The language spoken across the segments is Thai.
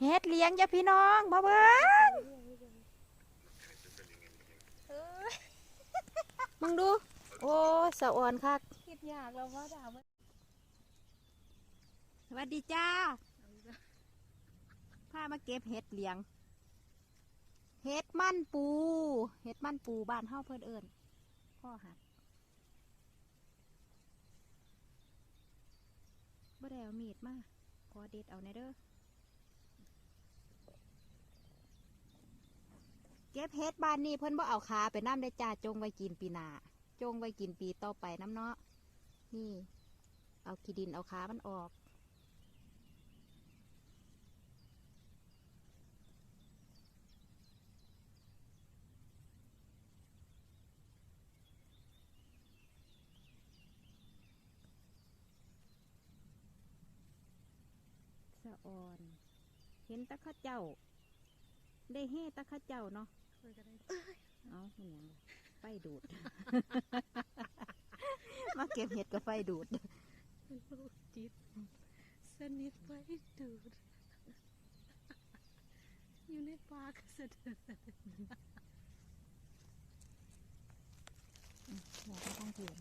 เฮ็ดเลี้ยงจ้ะพี่น้องมาเบิ่งเออมึงดู โอ้ยสะอ่อนคักคิดยากแล้วว่าด่ามันสวัสดีจ้าพามาเก็บเห็ดเลี้ยงเห็ดมันปูเห็ดมันปูบ้านเฮาเพิ่นเอิ้นพ่อหัดบ่ได้เอามีดมาขอเด็ดเอาในเด้อ เก็บเห็ดบ้านนี้เพิ่นบ่เอาขาไปน้ำได้จ้าจงไว้กินปีหน้าจงไว้กินปีต่อไปน้ำเนาะนี่ เอาขี้ดินเอาขามันออก สะอ่อน เห็นตะข้าเจ้า ได้เฮ่ตะข้าเจ้าเนาะ ยกันได้เอามันหยังล่ะไฟดูด มาเก็บเห็ดกับไฟดูดเป็นโรคจิตสนิทไว้ดูด อยู่ในปากสะเทือนเราก็ต้องเปลี่ยน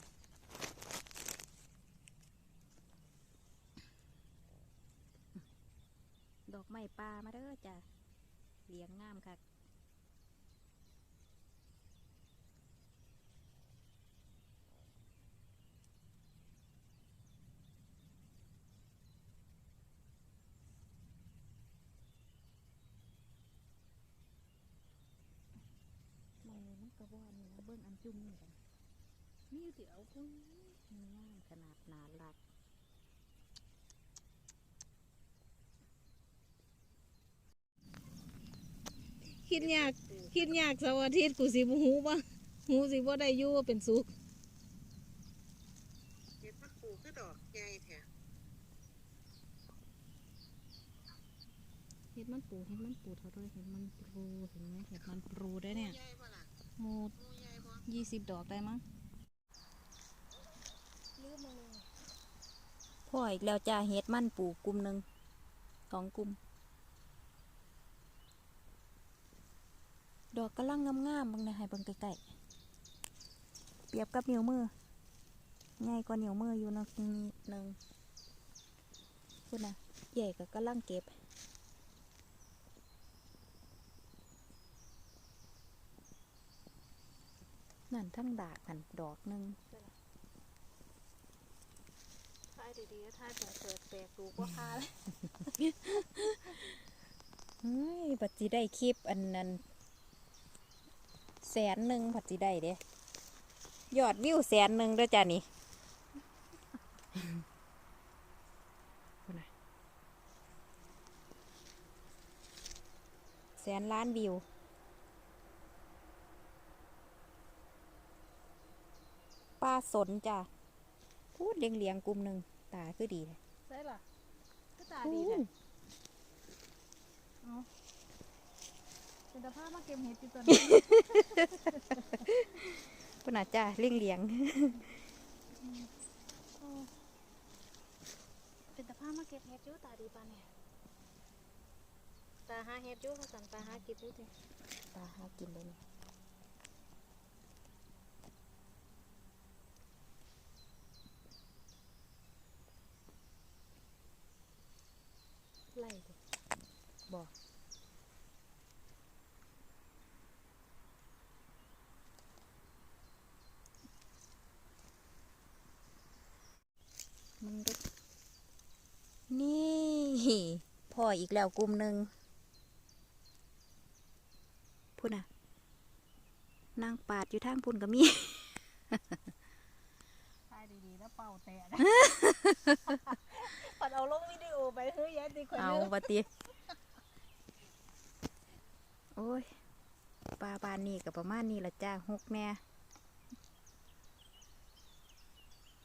ดอกไม้ปลามาเด้อจ้ะเลี้ยงงามค่ะมันมันกระบอกนี่นะเบิ้งอัน จุ่มนี่กันนี่เดี๋ยวคุณงามขนาดนารักคิดยากคิดยากเสาร์อาทิตย์กูสิบหูบ่หูสิบ่ได้อยู่ว่าเป็นสุขเห็ดมันปลูกคือดอกใหญ่แท้เห็ดมันปูเห็ดมันปูเท่าด้วยเห็ดมันปูเห็นไหมเห็ดมันปูได้เนี่ยใหญ่บ่ล่ะโมหมู ยี่สิบดอกได้มั้งลืมมาเลยพ่ออีกแล้วจ้าเฮ็ดมันปลูกกลุ่มหนึ่งสองกลุ่ม ดอกกำลังงามๆบิ่งนะให้เบิ่งใกล้ๆเปรียบกับเหนิ้วมือง่ายกว่านิ้วมืออยู่นาะนิดหนึ่งคุณนะใหญ่ก็กำลังเก็บ นั่นทั้งดากหันดอกหนึ่งทายดีๆทายเปิดแปลกๆดูก็ทายเฮ้ยปัจจิได้คลิปอันนั้น แสนหนึ่งปัจจิได้เด้ยอดวิวแสนหนึ่งเด้อจ้านี่พูดนะแสนล้านวิว ป้าสนจ้ะพูดเลี้ยงเลียงๆกลุ่มหนึ่งตาคือดีเลยใช่ล่ะก็ตาดีแท้เอาเป็นตาผ้ามาเก็บเห็ดที่ตัวนี้พูดนะจ้าเลี้ยงเลียงเป็นตาผ้ามาเก็บเห็ดอยู่ตาดีปานเนี่ยตาหาเห็ดอยู่เขาสั่งตาหาเกินอยู่ติตาหากินเลยนี่ไล่ดิบอกมึงดู นี่พ่ออีกแล้วกลุ่มหนึ่งพุ่นอะนางปาดอยู่ทางพุ่นก็มีทายดีๆแล้วเป่าแตะปัดเอาลงวิดีโอไปเฮ้ยยัดดีกว่าเอาเนื้อปฏิโอ้ยปลาบานนี่กับประมาณนี้ละจ้าหกแน่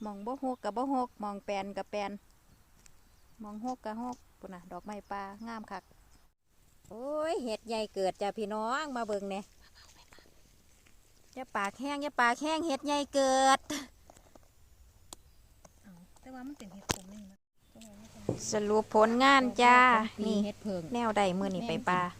มองบ่หกกับบ่หกมองแปลนกับแปลนมองหกกับหก ปุ่นน่ะดอกไม้ปลางามคัก โอ้ยเห็ดใหญ่เกิดจ้าพี่น้องมาเบิ่งเนี่ยอย่าปากแห้งอย่าปากแห้งเห็ดใหญ่เกิดเอาแต่ว่ามันเป็นเห็ดขมนี่นะจังหวะนี้เป็นสรุปผลงานจ้า นี่นี่เฮ็ดเพิงแนวใดมือนี่ไปปลาแ